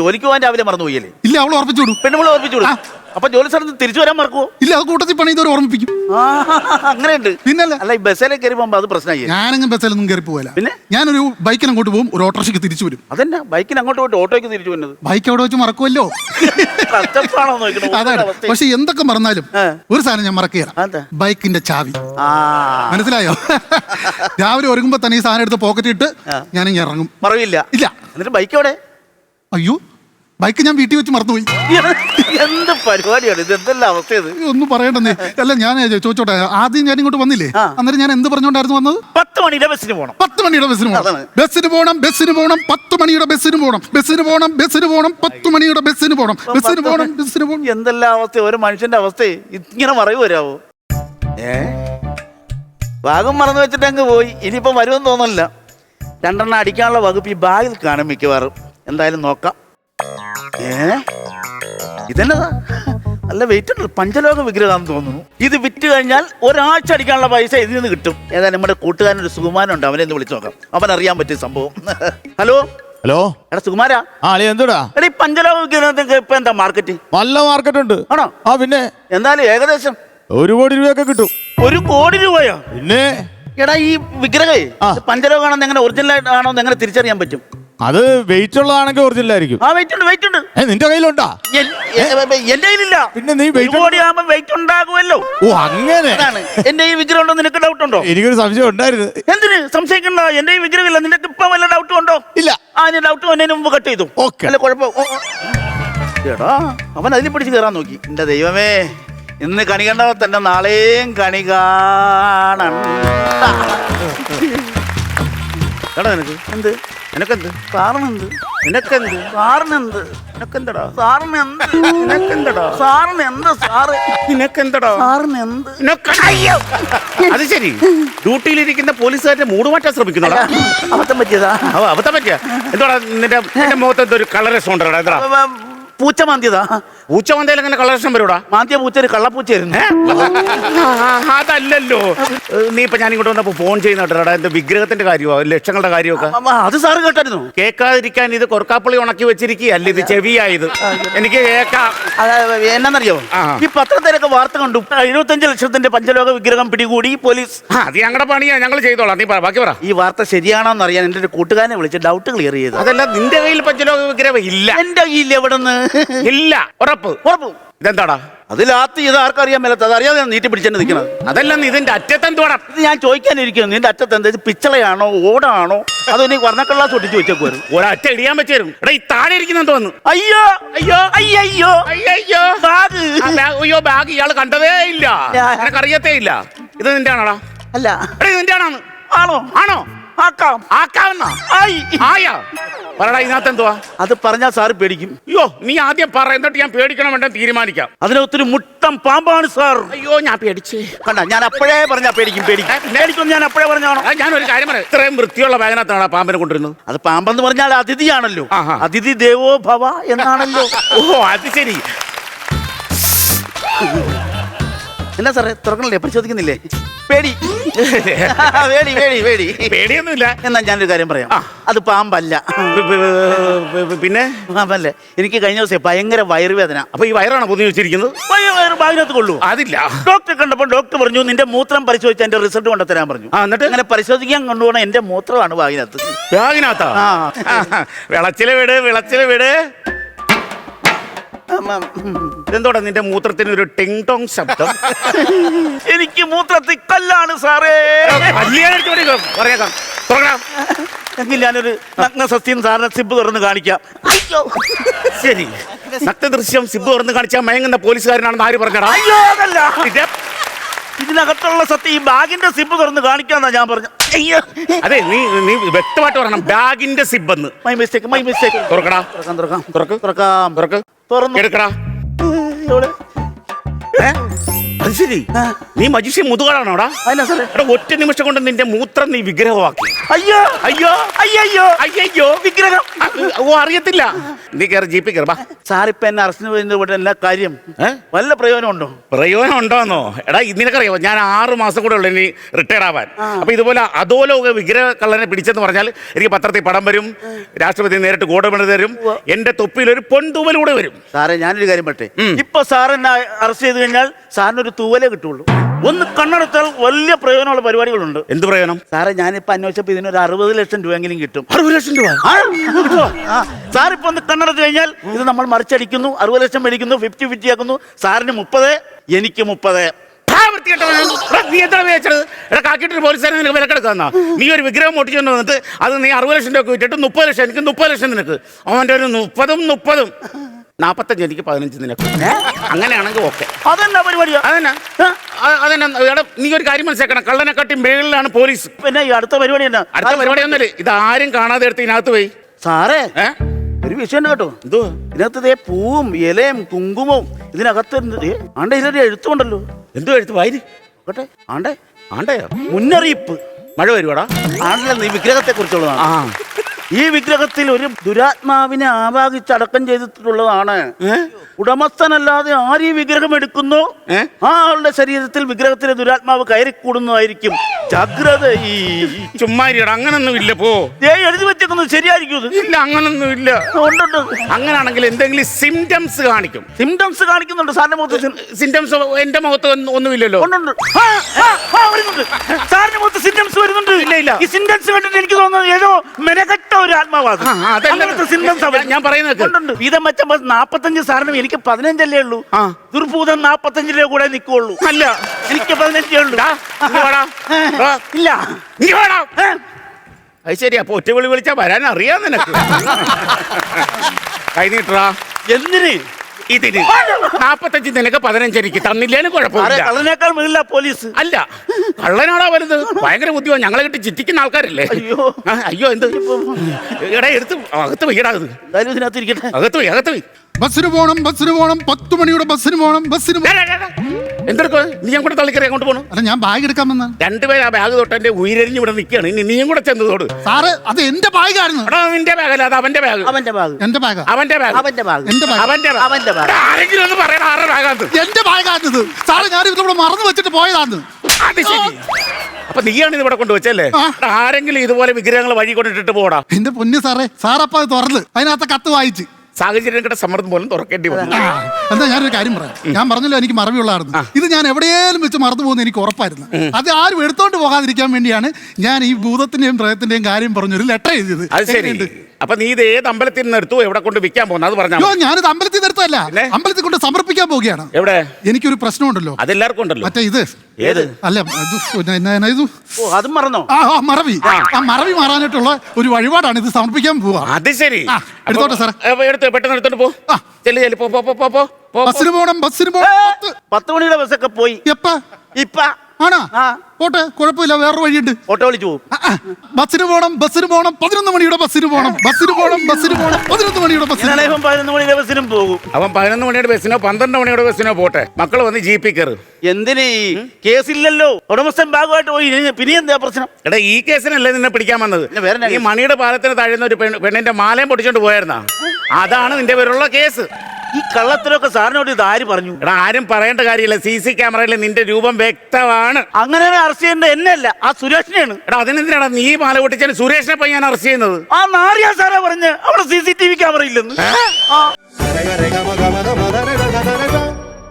ജോലിക്ക് പോകാൻ രാവിലെ മറന്നു പോയല്ലേ? ഇല്ല അവൾ ഓർപ്പിച്ചോളൂ വിടും. പെണ്ണുമ്പോൾ ഓർപ്പിച്ചോളൂ അപ്പൊ ജോലി സ്ഥലത്ത് തിരിച്ചു വരാൻ മറക്കുവോ? ഇല്ല അത് കൂട്ടത്തിൽ പണി ഇതുവരെ ഓർമ്മിപ്പിക്കും. അങ്ങനെയുണ്ട്. പിന്നല്ല? അല്ല ഈ ബസ്സിലെ കയറി പോകുമ്പോ അത് പ്രശ്നമായി. ഞാനങ്ങ് ബസ്സിലൊന്നും കയറി പോകല പിന്നെ? ഞാനൊരു ബൈക്കിന് അങ്ങോട്ട് പോകും ഒരു ഓട്ടോറിക്ഷയ്ക്ക് തിരിച്ചു വരും. അതന്നെ ബൈക്കിന് അങ്ങോട്ട് പോയിട്ട് ഓട്ടോയ്ക്ക് തിരിച്ചു വരുന്നത്. ബൈക്ക് അവിടെ വെച്ച് മറക്കുമല്ലോ അതാണ്. പക്ഷെ എന്തൊക്കെ മറന്നാലും ഒരു സാധനം ഞാൻ മറക്കുകയാണ് അതെന്താ? ബൈക്കിന്റെ ചാവി. മനസ്സിലായോ? രാവിലെ ഒരുങ്ങുമ്പോ തന്നെ ഈ സാധനം എടുത്ത് പോക്കറ്റ് ഇട്ട് ഞാൻ ഇറങ്ങും. മറവില്ല. ഇല്ല. എന്നിട്ട് ബൈക്ക് എവിടെ? അയ്യോ ബൈക്ക് ഞാൻ വീട്ടിൽ വെച്ച് മറന്നുപോയി. എന്ത് പരിപാടിയാണ് ഇത്? എന്തെല്ലാം അവസ്ഥ ഇത്? ഒന്നും പറയണ്ടെന്നേ. അല്ല ഞാൻ ചോദിച്ചോട്ടെ ആദ്യം ഞാൻ ഇങ്ങോട്ട് വന്നില്ലേ? അന്നേരം ഞാൻ എന്ത് പറഞ്ഞോണ്ടായിരുന്നു വന്നത്? പത്ത് മണിയുടെ ബസ്സിന് പോകണം പത്ത് മണിയുടെ ബസ്സിന് പോകണം അതാണ്. ബസ്സിന് പോകണം ബസ്സിന് പോകണം പത്ത് മണിയുടെ ബസ്സിന് പോകണം ബസ്സിന് പോകണം ബസ്സിന് പോകണം പത്ത് മണിയുടെ ബസ്സിന് പോകണം ബസ്സിന് പോകണം ബസ്സിന് പോകണം എന്തെല്ലാം അവസ്ഥ? ഒരു മനുഷ്യന്റെ അവസ്ഥ ഇങ്ങനെ മറവ് വരാവോ? ഏ? ഭാഗം മറന്നു വെച്ചിട്ട് അങ്ങ് പോയി. ഇനിയിപ്പം വരുമെന്ന് തോന്നല്ല രണ്ടെണ്ണം അടിക്കാനുള്ള വകുപ്പ് ഈ ബാഗിൽ കാണും മിക്കവാറും. എന്തായാലും നോക്കാം. ഏ? ഇതെന്നതാ? നല്ല വെയിറ്റ് ഉണ്ട്. പഞ്ചലോക വിഗ്രഹമാണെന്ന് തോന്നുന്നു. ഇത് വിറ്റ് കഴിഞ്ഞാൽ ഒരാഴ്ച അടിക്കാനുള്ള പൈസ ഇതിൽ നിന്ന് കിട്ടും. ഏതായാലും നമ്മുടെ കൂട്ടുകാരൻ ഒരു സുകുമാരൻ ഉണ്ട്. അവനെ ഒന്ന് വിളിച്ചു നോക്കാം. അവൻ അറിയാൻ പറ്റിയ സംഭവം. ഹലോ? ഹലോ? എടാ സുകുമാരാ? ആ അളി എന്തുടാ? എടാ ഈ പഞ്ചലോക വിഗ്രഹത്തിന് ഇപ്പൊ എന്താ മാർക്കറ്റ് നല്ല മാർക്കറ്റ് ഉണ്ട്. ആണോ? ആ പിന്നെ? എന്തായാലും ഏകദേശം. ഒരു കോടി രൂപയൊക്കെ കിട്ടും. ഒരു കോടി രൂപയോ? പിന്നെ? എടാ ഈ വിഗ്രഹേ. പഞ്ചലോകാണെന്ന് എങ്ങനെ ഒറിജിനൽ ആണോ എന്ന് എങ്ങനെ തിരിച്ചറിയാൻ പറ്റും? അത് വെയിറ്റ് ഉള്ളതാണെങ്കിൽ ഒറിജിനൽ ആയിരിക്കും. ആ വെയിറ്റ് ഉണ്ട് വെയിറ്റ് ഉണ്ട്. ഏ നിന്റെ കയ്യിലുണ്ടാ? എൻ- എ- എന്റെ കയ്യിലില്ല. പിന്നെ നീ വെയിറ്റ് കോടി ആകുമ്പോ വെയിറ്റ് ഉണ്ടാകുമല്ലോ. ഓ അങ്ങനെ? അതാണ്. എന്റെ ഈ വിഗ്രഹം ഉണ്ടോ നിനക്ക് ഡൗട്ട് ഉണ്ടോ? എനിക്കൊരു സംശയം ഉണ്ടായിരുന്നു. എന്തിന്? സംശയിക്കണ്ട. എന്റെ ഈ വിഗ്രഹമില്ല നിനക്ക് ഇപ്പൊ വല്ല ഡൗട്ടും ഉണ്ടോ? ഇല്ല. ആ ഞാൻ ഡൗട്ട് വന്നതിന് മുമ്പ് കട്ട് ചെയ്തു. Okay. അല്ല കുഴപ്പം ഓ, ഓ. എടാ അവൻ അതിൽ പിടിച്ച് കയറാൻ നോക്കി. എന്റെ ദൈവമേ ഇന്ന് കണി കണ്ടവ തന്നെ നാളെയും കണി കാണണ്ട എടാ നിനക്ക് എന്ത്? നിനക്കെന്ത്? സാറിനെന്ത്? നിനക്കെന്ത്? സാറിനെന്ത്? നിനക്കെന്തടാ? സാറിന് എന്ത് നിനക്കെന്തടാ? സാറിന് എന്ത് സാറ്? നിനക്കെന്തടാ? സാറിന് എന്ത് അയ്യോ! അത് ശരി. ഡ്യൂട്ടിയിലിരിക്കുന്ന പോലീസുകാരുടെ മൂട് മാറ്റാൻ ശ്രമിക്കുന്നുടാ. അബദ്ധം പറ്റിയതാ. അബദ്ധം പറ്റിയ? എന്തോടാ നിന്റെ നിന്റെ മുഖത്ത് എന്തോ ഒരു കളറേഷൻ ഉണ്ടോടാ എന്താ പൂച്ച മാന്തിയതാ പൂച്ച മന്തയിൽ അങ്ങനെ കളറേഷൻ വരൂടാ മാന്തിയ പൂച്ച ഒരു കള്ളപ്പൂച്ചയായിരുന്നു ആ, അതല്ലല്ലോ. നീ ഇപ്പൊ ഞാൻ ഇങ്ങോട്ട് വന്നപ്പോ ഫോൺ ചെയ്യുന്നോട്ടാ എന്റെ വിഗ്രഹത്തിന്റെ കാര്യമോ ലക്ഷങ്ങളുടെ കാര്യമൊക്കെ? അത് സാറ് കേട്ടായിരുന്നു. കേൾക്കാതിരിക്കാൻ ഇത് കൊറക്കാപ്പള്ളി ഉണക്കി വെച്ചിരിക്കുകയല്ല ഇത് ചെവിയായത്. എനിക്ക് അത് എന്നാന്നറിയോ? ഈ പത്രത്തിലൊക്കെ വാർത്ത കണ്ടു. എഴുപത്തഞ്ച് ലക്ഷത്തിന്റെ പഞ്ചലോക വിഗ്രഹം പിടികൂടി പോലീസ്. അത് ഞങ്ങളുടെ പണിയാ ഞങ്ങൾ ചെയ്തോളാം. നീ ബാക്കി പറ. ഈ വാർത്ത ശരിയാണോന്ന് അറിയാൻ എന്റെ ഒരു കൂട്ടുകാരനെ വിളിച്ച് ഡൗട്ട് ക്ലിയർ ചെയ്തു. അതല്ല നിന്റെ കയ്യിൽ പഞ്ചലോക വിഗ്രഹം ഇല്ല. എന്റെ കയ്യിൽ എവിടെ നിന്ന് ഇല്ല. ഉറപ്പ്. ഉറപ്പ്. ഇതെന്താടാ? അതിൽ ആത്ത് ഇത് ആർക്കറിയാൻ മേലത്ത് അത് അറിയാതെ നീട്ടി പിടിച്ചെന്ന് നിൽക്കുന്നത് അതല്ല ഇതിന്റെ അറ്റത്തെന്തോടാ ഇത് ഞാൻ ചോദിക്കാനിരിക്കുന്നു. നിന്റെ അറ്റത്ത് എന്താ ഇത് പിച്ചളയാണോ? ഓടാണോ? അതോ നീ വർണക്കള്ളാസ് ഒട്ടിച്ച് വരും. ഒരറ്റ ഇടിയാൻ പറ്റും എടാ ഈ താഴെ ഇരിക്കുന്ന തോന്നുന്നു. അയ്യോ അയ്യോ അയ്യോ അയ്യോ ബാഗ്. അയ്യോ ബാഗ് ഇയാൾ കണ്ടതേ ഇല്ല. എനക്കറിയത്തേ ഇല്ല. ഇത് നിന്റെ ആണോടാ അല്ല. എടാ ഇത് നിന്റെ ആണോ ആണോ? ആണോ? ആക്കാം. ആയി ആയാ? പറടാ ഇതിനകത്ത് എന്തുവാ അത് പറഞ്ഞാൽ സാറ് പേടിക്കും. അയ്യോ നീ ആദ്യം പറ എന്നിട്ട് ഞാൻ പേടിക്കണം വേണ്ട തീരുമാനിക്കാം. അതിനകത്തൊരു മുട്ടം പാമ്പാണ് സാർ. അയ്യോ ഞാൻ പേടിച്ച്. കണ്ട ഞാൻ അപ്പോഴേ പറഞ്ഞാ പേടിക്കും പേടിക്കും. പേടിക്കും ഞാൻ അപ്പോഴേ പറഞ്ഞാണോ ഞാൻ ഒരു കാര്യം പറയാം. ഇത്രയും വൃത്തിയുള്ള ബാഗിനകത്താണ് ആ പാമ്പിനെ കൊണ്ടിരുന്നത് അത് പാമ്പെന്ന് പറഞ്ഞാൽ അതിഥിയാണല്ലോ. അതിഥി ദേവോ ഭവ എന്നാണല്ലോ. ഓ അത് ശരി. എന്നാ സാറേ തുറക്കണല്ലേ? പരിശോധിക്കുന്നില്ലേ? പേടി. പേടി പേടി പേടി. പേടിയൊന്നുമില്ല. എന്നാ ഞാനൊരു കാര്യം പറയാം. അത് പാമ്പല്ല. പിന്നെ? പാമ്പല്ലേ. എനിക്ക് കഴിഞ്ഞ ദിവസം ഭയങ്കര വയറുവേദന. അപ്പൊ ഈ വയറാണ് പൊതി വെച്ചിരിക്കുന്നത്? വയ- വയറ് ബാഗിനകത്ത് കൊള്ളൂ അതില്ല. ഡോക്ടറെ കണ്ടപ്പോൾ ഡോക്ടർ പറഞ്ഞു നിന്റെ മൂത്രം പരിശോധിച്ച് എന്റെ റിസൾട്ട് കൊണ്ടുതരാൻ പറഞ്ഞു. എന്നിട്ട്? അങ്ങനെ പരിശോധിക്കാൻ കൊണ്ടുപോകണം എന്റെ മൂത്രമാണ് ബാഗിനകത്താ. ആ. വിളച്ചിൽ വിട് വിളച്ചില വിട്. ഉം. നിന്റെ മൂത്രത്തിന് ഒരു ടിങ് ടോങ് ശബ്ദം? എനിക്ക് മൂത്രത്തിൽ കല്ലാണ് സാറേ. എങ്കിൽ ഞാനൊരു നഗ്ന സസ്യം സാറിനെ സിബ് തുറന്ന് കാണിക്കാം. അയ്യോ. ശരി. നഗ്നദൃശ്യം സിബ് തുറന്ന് കാണിച്ചാൽ മയങ്ങുന്ന പോലീസുകാരനാണെന്ന് ആര് പറഞ്ഞടാ? അയ്യോ അതല്ല. ഇതിനകത്തുള്ള സത്യം ഈ ബാഗിന്റെ സിബ് തുറന്ന് കാണിക്കാന്നാ ഞാൻ പറഞ്ഞു അയ്യോ. അതെ നീ നീ വ്യക്തമായിട്ട് പറയണം. ബാഗിന്റെ സിബ് എന്ന് മൈ മിസ്റ്റേക്ക് മൈ മിസ്റ്റേക്ക് തുറക്കടാ. തുറക്കാം തുറക്കാം. തുറക്ക് തുറക്കാം. തുറക്ക്. തുറന്നു. എടുക്കടാ? അത് ശരി നീ മജീഷ്യൻ മുതുകാടാണോടാ? അതിനാ സാറേ? എടാ ഒറ്റ നിമിഷം കൊണ്ട് നിന്റെ മൂത്രം നീ വിഗ്രഹമാക്കി. അയ്യോ! അയ്യോ! അയ്യോ അയ്യോ വിഗ്രഹം. ഓ അറിയത്തില്ല. നീ കയറി ജീപ്പിൽ കയറി ബാ സാറിപ്പ എന്നെ അറസ്റ്റിന് പോയതിന്റെ കൂടെ എല്ലാ കാര്യം ഏ? വല്ല പ്രയോജനം ഉണ്ടോ പ്രയോജനം ഉണ്ടോന്നോ എടാ ഇത് ഞാൻ ആറ് മാസം കൂടെ ഉള്ളു ഇനി റിട്ടയർ ആവാൻ. അപ്പൊ ഇതുപോലെ അധോലോക വിഗ്രഹ കള്ളനെ പിടിച്ചെന്ന് പറഞ്ഞാൽ എനിക്ക് പത്രത്തിൽ പടം വരും രാഷ്ട്രപതി നേരിട്ട് ഗോഡമണി തരും എന്റെ തൊപ്പിയിൽ ഒരു പൊൻതൂവലൂടെ വരും. സാറേ ഞാനൊരു കാര്യം പറ്റേ ഉം. ഇപ്പൊ സാർ എന്നെ അറസ്റ്റ് ചെയ്ത് കഴിഞ്ഞാൽ സാറിന് ഒരു തൂവലേ കിട്ടുള്ളൂ. ഒന്ന് കണ്ണെടുത്താൽ വലിയ പ്രയോജനമുള്ള പരിപാടികളുണ്ട്. എന്ത് പ്രയോജനം? സാറേ ഞാനിപ്പോ അന്വേഷിച്ചപ്പോ ഇതിനൊരു അറുപത് ലക്ഷം രൂപയെങ്കിലും കിട്ടും. അറുപത് ലക്ഷം രൂപ? സാറിപ്പോ ഒന്ന് കണ്ണെടുത്ത് കഴിഞ്ഞാൽ ഇത് നമ്മൾ മറിച്ചടിക്കുന്നു അറുപത് ലക്ഷം മേടിക്കുന്നു ഫിഫ്റ്റി ഫിഫ്റ്റി ആക്കുന്നു. സാറിന് മുപ്പത് എനിക്ക് മുപ്പത്. നീ എടാ നിനക്ക് വിലക്കെടുക്കാന്നാ നീ ഒരു വിഗ്രഹം ഒട്ടിച്ചുകൊണ്ട് വന്നിട്ട് അത് നീ അറുപത് ലക്ഷം രൂപ വിറ്റിട്ട് മുപ്പത് ലക്ഷം എനിക്ക് മുപ്പത് ലക്ഷം നിനക്ക്. അവന്റെ ഒരു മുപ്പതും മുപ്പതും. നാപ്പത്തഞ്ച് എനിക്ക് പതിനഞ്ച് നിനക്ക്. അങ്ങനെയാണെങ്കിൽ ഓക്കെ. അതെന്നാ. പരിപാടിയാ അതെന്നാ അതെന്നാ. എടാ നീ ഒരു കാര്യം മനസ്സിലാക്കണം. കള്ളനെ കട്ടി മേളിലാണ് പോലീസ്. പിന്നെ ഈ അടുത്ത പരിപാടി എന്നാ? അടുത്ത പരിപാടി ഒന്നല്ലേ ഇത് ആരും കാണാതെ എടുത്ത് ഇതിനകത്ത് പോയി. സാറേ ഒരു വിഷയം കേട്ടോ. എന്തോ ഇതിനകത്ത് പൂവും ഇലയും കുങ്കുമവും ഇതിനകത്ത് ആണ്ടെ ഇതിലൊരു എഴുത്തുണ്ടല്ലോ. എന്തോ എഴുത്ത്? വായി കേട്ടെ ആണ്ടെ. ആണ്ടേ മുന്നറിയിപ്പ്. മഴ വരുവാടാ. ആണ്ടല്ല ഈ വിഗ്രഹത്തെ കുറിച്ചുള്ളതാണ് ഈ വിഗ്രഹത്തിൽ ഒരു ദുരാത്മാവിനെ ആവാഹിച്ചടക്കം ചെയ്തിട്ടുള്ളതാണ്. ഉടമസ്ഥനല്ലാതെ ആര് ഈ വിഗ്രഹം എടുക്കുന്നു? ആ ആളുടെ ശരീരത്തിൽ വിഗ്രഹത്തിലെ ദുരാത്മാവ് കയറി കൂടുന്നതായിരിക്കും ജാഗ്രത ഈ ചുമ്മാ ഇരിയടാ അങ്ങനൊന്നും ഇല്ല പോ. ദേ എഴുതി വെച്ചേക്കുന്നത് ശരിയായിരിക്കും ഇത്. ഇല്ല അങ്ങനൊന്നും ഇല്ല. ഉണ്ടുണ്ട്. അങ്ങനാണെങ്കിൽ എന്തെങ്കിലും സിംറ്റംസ് കാണിക്കും. സിംറ്റംസ് കാണിക്കുന്നുണ്ട് സാറിന്റെ മുഖത്ത് സിംറ്റംസ് എന്റെ മുഖത്ത് ഒന്നും- ഒന്നുമില്ലല്ലോ. ഉണ്ടുണ്ട്. ആ, ആ, ആ, വരുന്നുണ്ട്. സാറിന്റെ മുഖത്ത് സിംറ്റംസ് വരുന്നുണ്ട്. ഇല്ല, ഇല്ല. ഈ സിംറ്റംസ് കണ്ടിട്ട് എനിക്ക് തോന്നുന്നത് ഏതോ മെനക്കെട്ട ഒരു ആത്മാവാണ് അങ്ങനത്തെ symptoms ഞാൻ- പറയുന്നത് കേൾക്ക്. ഉണ്ടുണ്ട്. വീതം വെച്ചപ്പോ നാപ്പത്തഞ്ച് സാറിനും എനിക്ക് പതിനഞ്ചല്ലേ ഉള്ളൂ. ദുർഭൂതം നാപ്പത്തഞ്ച് രൂപ കൂടെ നിൽക്കുള്ളൂ അല്ല. എനിക്ക് പതിനഞ്ചേ ഉള്ളൂ. ഇല്ല. നീ വാടാ. ഏ, അത് ശരി അപ്പൊ ഒറ്റ വിളി വിളിച്ചാ വരാൻ അറിയാം നിനക്ക്. കൈ നീട്ടറാ എന്തിന്? ഇതിന് നാപ്പത്തഞ്ച് നിനക്ക് പതിനഞ്ച് എനിക്ക് തന്നില്ലേലും സാറേ കുഴപ്പമില്ല കള്ളനേക്കാൾ മുകളില പോലീസ്? അല്ല കള്ളനാടാ വലുത്. ഭയങ്കര ബുദ്ധിമാണ് ഞങ്ങളെ കിട്ടി ചിറ്റിക്കുന്ന ആൾക്കാരല്ലേ? അയ്യോ. അയ്യോ എന്ത്? എടാ എടുത്ത് അകത്ത് വയ്യടാ ഇത് എന്തായാലും ഇതിനകത്ത് ഇരിക്കട്ടെ. അകത്ത് പോയി അകത്ത് പോയി ബസ്സിന് പോണം ബസ്സിന് പോണം. പത്ത് മണിയുടെ ബസ്സിന് പോണം ബസ്സിന് എന്തെടുക്കോ നീ ഞാൻ കൂടെ തള്ളിക്കറി അങ്ങോട്ട് പോണു? അല്ല ഞാൻ ബാഗ് എടുക്കാൻ വന്ന. രണ്ടുപേരും ആ ബാഗ് തൊട്ട് എന്റെ ഉയരഞ്ഞ് ഇവിടെ നിൽക്കുകയാണ് ഇനി നീയും കൂടെ ചെന്ന് തോട്. സാറ് അത് എന്റെ ബാഗായിരുന്നു എടാ നിന്റെ ബാഗല്ല അത് അവന്റെ ബാഗ് അവന്റെ ബാഗ് എന്റെ ബാഗ് അവന്റെ ബാഗ് അവന്റെ ബാഗ് എന്റെ ബാഗ് അവന്റെ ബാഗ് അവന്റെ ബാഗ് ആരെങ്കിലും ഒന്ന് പറയണ ആരുടെ ബാഗാണ് എന്റെ ബാഗാണിത് സാറ് ഞാൻ ഇവിടെ മറന്നു വെച്ചിട്ട് പോയതാന്ന്. അത് ശരി. അപ്പൊ നീയാണ് ഇത് ഇവിടെ കൊണ്ടുവച്ചല്ലേ. ആരെങ്കിലും ഇതുപോലെ വിഗ്രഹങ്ങൾ വഴി കൊണ്ടിട്ടിട്ട് പോടാ. എന്റെ പൊന്നു സാറേ സാറപ്പ അത് തുറന്ന്. അതിനകത്ത് കത്ത് വായിച്ച്. സാഹചര്യം കിட்ட സമ്മർദ്ദം പോലും തുറക്കേണ്ടി വന്നു. എന്താ ഞാനൊരു കാര്യം പറയാം. ഞാൻ പറഞ്ഞല്ലോ എനിക്ക് മറവിയുള്ളായിരുന്നു ഇത് ഞാൻ എവിടെയെങ്കിലും വെച്ച് മറന്നു പോകുന്ന എനിക്ക് ഉറപ്പായിരുന്നു. അത് ആരും എടുത്തോണ്ട് പോകാതിരിക്കാൻ വേണ്ടിയാണ് ഞാൻ ഈ ഭൂതത്തിന്റെയും പ്രയത്തിന്റെയും കാര്യം പറഞ്ഞൊരു ലെറ്റർ എഴുതിയത്. അത് ശരി? അപ്പൊ നീ ഇത് ഏത് അമ്പലത്തിൽ നിന്ന് എടുത്തു? എവിടെ കൊണ്ട് വിൽക്കാൻ പോകുന്നത് അത് പറഞ്ഞാ. ഞാനിത് അമ്പലത്തിൽ നിർത്തല്ല എടുത്തല്ല അമ്പലത്തിൽ കൊണ്ട് സമർപ്പിക്കാൻ പോവുകയാണ്. എവിടെ? എനിക്കൊരു പ്രശ്നമുണ്ടല്ലോ. അതെല്ലാവർക്കും ഉണ്ടല്ലോ. മറ്റേ ഇത്. ഏത്? അല്ല ഇത് എന്നാ- എന്നാ ഇത് ഓ അതും മറന്നോ? ആ ആ മറവി. ആ. മറവി മാറാനായിട്ടുള്ള ഒരു വഴിപാടാണ് ഇത് സമർപ്പിക്കാൻ പോവാ. അത് ശരി. ആ, എടുത്തോട്ടെ സാറേ. അപ്പൊ എടുത്ത് പെട്ടെന്ന് എടുത്തോണ്ട് പോ. ആ. ചെല്ലു ചെല്ലു പോ പോ പോ പോ പോ പോ ബസ്സിന് പോണം ബസ്സിന് ഏ, പോണം. പത്ത്. പത്ത് മണിയുടെ ബസ്സൊക്കെ പോയി. എപ്പ? ഇപ്പ. ആണോ? ആ. പോട്ടെ കുഴപ്പമില്ല വേറെ വഴിയുണ്ട്. ഓട്ടോ വിളിച്ചു പോകും. ആ, ആ. ബസ്സിന് പോണം ബസ്സിന് പോണം പതിനൊന്ന് മണിയുടെ ബസ്സിന് പോണം. ബസ്സിന് പോണം ബസ്സിന് പോണം പതിനൊന്ന് മണിയുടെ ബസ്സിന് പതിനൊന്ന് മണിയുടെ ബസ്സിനും പോകും. അവൻ പതിനൊന്ന് മണിയുടെ ബസ്സിനോ പന്ത്രണ്ട് മണിയുടെ ബസ്സിനോ പോട്ടെ. മക്കൾ വന്ന് ജീപ്പിൽ കയറും. എന്തിന് ഈ കേസില്ലല്ലോ? ഉടമസ്ഥൻ ഭാഗമായിട്ട് പോയി. ഇനി പിന്നെ എന്താ പ്രശ്നം? എടാ ഈ കേസിനല്ലേ നിന്നെ പിടിക്കാൻ വന്നത്? പിന്നെ വേറെ എന്നാ ഈ മണിയുടെ പാലത്തിന് താഴുന്ന ഒരു പെണ്ണ് പെണ്ണിന്റെ മാലയും പൊടിച്ചോണ്ട് പോയായിരുന്നാ? അതാണ് നിന്റെ പേരുള്ള കേസ്. ഈ കള്ളത്തിലൊക്കെ സാറിനോട് ഇത് ആര് പറഞ്ഞു? എടാ ആരും പറയേണ്ട കാര്യമില്ല. സി സി ക്യാമറയിൽ നിന്റെ രൂപം വ്യക്തമാണ്. അങ്ങനെ അറസ്റ്റ് ചെയ്യേണ്ട എന്നല്ല ആ സുരേഷിനെയാണ്. എടാ അതിനെന്തിനാണ് നീ മാല പൊട്ടിച്ചാൽ സുരേഷിനെ പോയി ഞാൻ അറസ്റ്റ് ചെയ്യുന്നത്? ആ നാറിയാ സാറാ പറഞ്ഞ്. അവിടെ C C T V camera ഇല്ലെന്ന്. ആ. rega